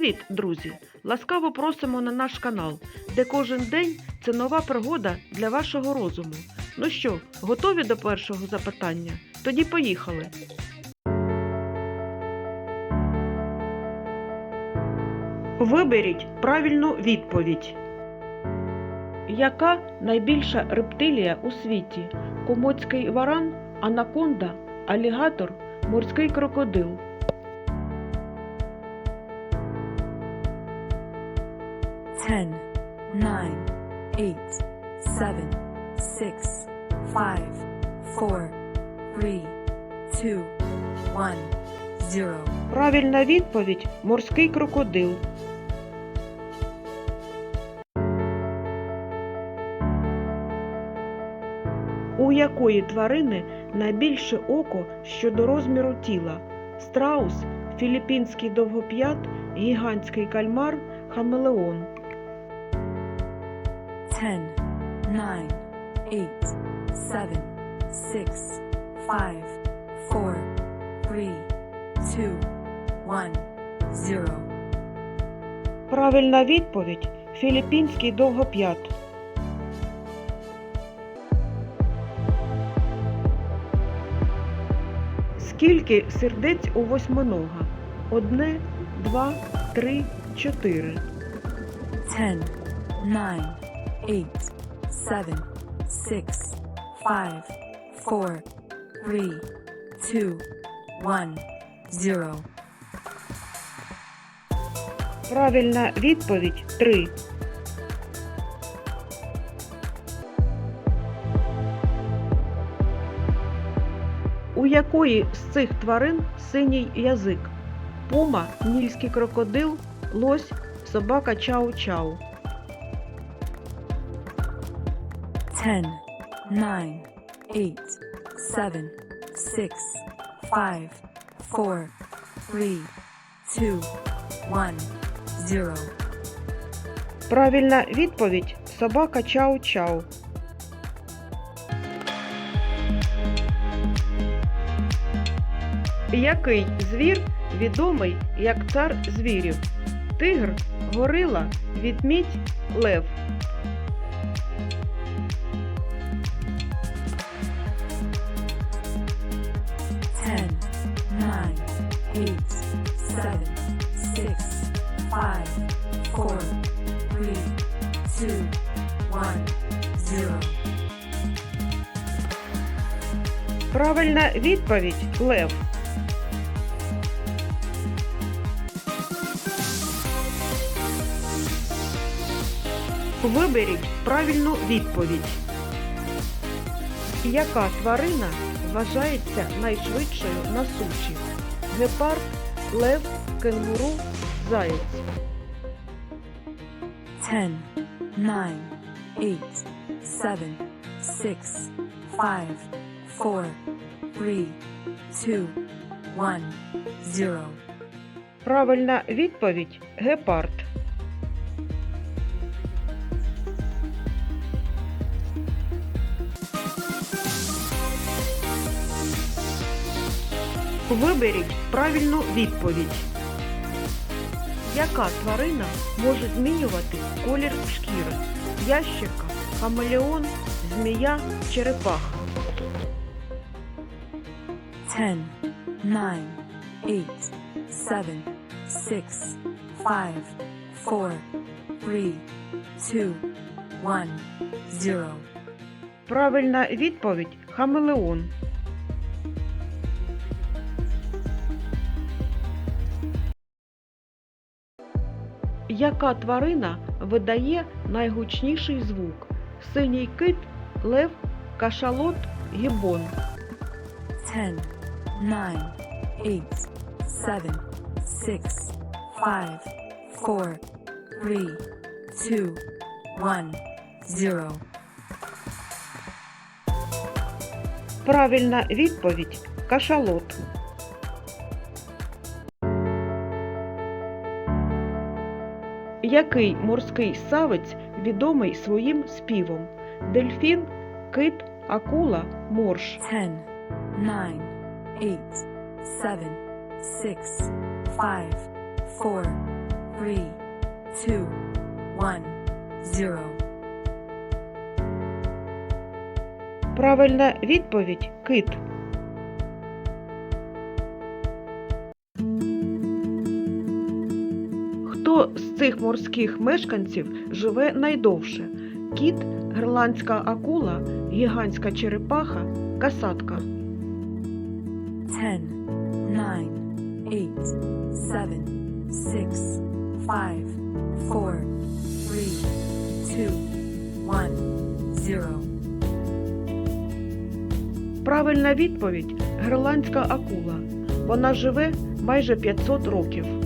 Привіт, друзі! Ласкаво просимо на наш канал, де кожен день це нова пригода для вашого розуму. Ну що, готові до першого запитання? Тоді поїхали. Виберіть правильну відповідь. Яка найбільша рептилія у світі? Комоцький варан, анаконда, алігатор, морський крокодил. Ten, nine, eight, seven, six, five, four, three, two, one, zero. Правильна відповідь морський крокодил. У якої тварини найбільше око щодо розміру тіла? Страус, філіппінський довгоп'ят, гігантський кальмар, хамелеон. Ten, nine, eight, seven, six, five, four, three, two, one, zero. Правильна відповідь філіппінський довгоп'ят. Скільки сердець у восьминога? Одне, два, три, чотири. Ten, nine, eight, seven, six, five, four, three, two, one, zero. Правильна відповідь три. У якої з цих тварин синій язик? Пума, нільський крокодил, лось, собака чау-чау. Ten, nine, eight, seven, six, five, four, three, two, one, zero. Правильна відповідь собака чау-чау. Який звір відомий як цар звірів? Тигр, горила, відмідь, лев. Правильна відповідь лев. Виберіть правильну відповідь. Яка тварина вважається найшвидшою на суші? Гепард, лев, кенгуру, заєць. Ten, nine, eight, seven, six, five, four, three, two, one, zero. Правильна відповідь гепард. Виберіть правильну відповідь. Яка тварина може змінювати колір шкіри? Ящерка, хамелеон, змія, черепаха. Ten, nine, eight, seven, six, five, four, three, two, one, zero. Правильна відповідь хамелеон. Яка тварина видає найгучніший звук? Синій кит, лев, кашалот, гібон. Ten, nine, eight, seven, six, five, four, three, two, one, zero. Правильна відповідь кашалот. Який морський савець відомий своїм співом? Дельфін, кит, акула, морж. Ten, nine, eight, seven, six, five, four, three, two, one, zero. Правильна відповідь кит. Хто з цих морських мешканців живе найдовше? Кіт, гренландська акула, гігантська черепаха, касатка. Ten, nine, eight, seven, six, five, four, three, two, one, zero. Правильна відповідь гренландська акула. Вона живе майже 500 років.